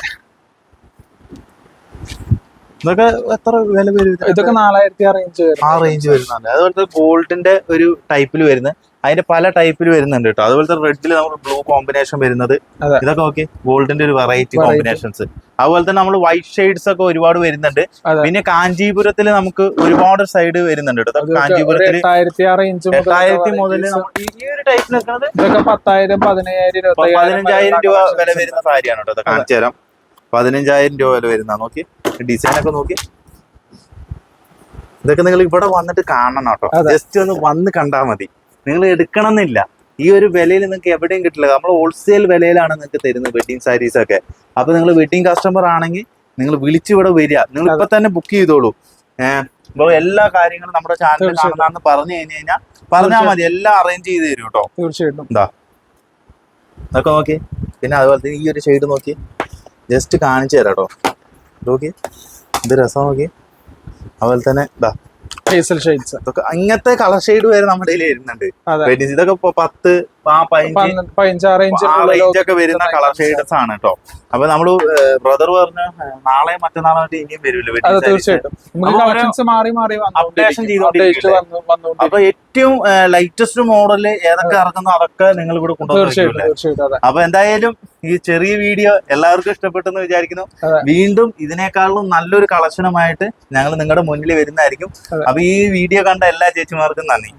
ഇതൊക്കെ എത്ര വില വരും ഇതിനൊക്കെ? ഇതൊക്കെ നാലായിരത്തി ആ റേഞ്ച് വരും. ആ റേഞ്ച് വരുന്നുണ്ട്. അതുപോലെ ഗോൾഡിന്റെ ഒരു ടൈപ്പിൽ വരുന്ന അതിന്റെ പല ടൈപ്പിൽ വരുന്നുണ്ട് കേട്ടോ. അതുപോലത്തെ റെഡിൽ നമ്മൾ ബ്ലൂ കോമ്പിനേഷൻ വരുന്നത്. ഇതൊക്കെ ഓക്കെ ഗോൾഡിന്റെ ഒരു വെറൈറ്റി കോമ്പിനേഷൻസ് അതുപോലെ തന്നെ നമ്മൾ വൈറ്റ് ഷെയ്ഡ്സ് ഒക്കെ ഒരുപാട് വരുന്നുണ്ട്. പിന്നെ കാഞ്ചീപുരത്തിൽ നമുക്ക് ഒരുപാട് സൈഡ് വരുന്നുണ്ട് കേട്ടോ. കാഞ്ചീപുരത്തിൽ എട്ടായിരത്തി മുതൽ ഈ ഒരു ടൈപ്പ് നിൽക്കുന്നത് ഇതൊക്കെ പത്തായിരം പതിനയ്യായിരം പതിനഞ്ചായിരം രൂപ വില വരുന്ന സാരിയാണ് കേട്ടോ കാണിച്ചു തരാം പതിനഞ്ചായിരം രൂപ വില വരുന്ന നോക്കി. ഡിസൈൻ ഒക്കെ നോക്കി. ഇതൊക്കെ നിങ്ങൾ ഇവിടെ വന്നിട്ട് കാണണം കേട്ടോ. ജസ്റ്റ് ഒന്ന് വന്ന് കണ്ടാൽ മതി. നിങ്ങൾ എടുക്കണം എന്നില്ല ഈ ഒരു വിലയിൽ നിങ്ങൾക്ക് എവിടെയും കിട്ടില്ല. നമ്മൾ ഹോൾസെയിൽ വിലയിലാണ് നിങ്ങൾക്ക് തരുന്നത് വെഡിങ് സാരീസ് ഒക്കെ. അപ്പൊ നിങ്ങൾ വെഡിങ് കസ്റ്റമർ ആണെങ്കിൽ നിങ്ങൾ വിളിച്ചു ഇവിടെ വരിക. നിങ്ങൾ ഇപ്പൊ തന്നെ ബുക്ക് ചെയ്തോളൂ. ഏഹ് എല്ലാ കാര്യങ്ങളും നമ്മുടെ ചാനലിൽ തീർച്ചയായിട്ടും. പറഞ്ഞു കഴിഞ്ഞു കഴിഞ്ഞാൽ പറഞ്ഞാൽ മതി. എല്ലാം അറേഞ്ച് ചെയ്ത് തരും കേട്ടോ. തീർച്ചയായിട്ടും. അതൊക്കെ നോക്കി. പിന്നെ അതുപോലെ തന്നെ ഈ ഒരു ഷെയ്ഡ് നോക്കി. ജസ്റ്റ് കാണിച്ചു തരാം കേട്ടോ. നോക്കി. ഇത് രസം നോക്കി. അതുപോലെ തന്നെ ഇതാ ഫേസൽ ഷെയ്ഡ്സ് ഇതൊക്കെ അങ്ങനത്തെ കളർ ഷെയ്ഡ് വരെ നമ്മുടെ കയ്യിൽ വരുന്നുണ്ട്. ഇതൊക്കെ ഇപ്പൊ ആ പതിനഞ്ച് ഒക്കെ വരുന്ന കളർ ഷെയ്ഡ്സ് ആണ് കേട്ടോ അപ്പൊ നമ്മൾ ബ്രദർ പറഞ്ഞു നാളെ മറ്റന്നാളായിട്ട് ഇനിയും വരുമല്ലോ തീർച്ചയായിട്ടും. നമുക്ക് അപ്പൊ ഏറ്റവും ലൈറ്റസ്റ്റ് മോഡൽ ഏതൊക്കെ ഇറങ്ങുന്നോ അതൊക്കെ നിങ്ങൾ ഇവിടെ കൊണ്ടുവന്നു അപ്പൊ എന്തായാലും ഈ ചെറിയ വീഡിയോ എല്ലാവർക്കും ഇഷ്ടപ്പെട്ടെന്ന് വിചാരിക്കുന്നു. വീണ്ടും ഇതിനേക്കാളും നല്ലൊരു കളക്ഷനുമായിട്ട് ഞങ്ങൾ നിങ്ങളുടെ മുന്നിൽ വരുന്നതായിരിക്കും. അപ്പൊ ഈ വീഡിയോ കണ്ട എല്ലാ ചേച്ചിമാർക്കും നന്ദി.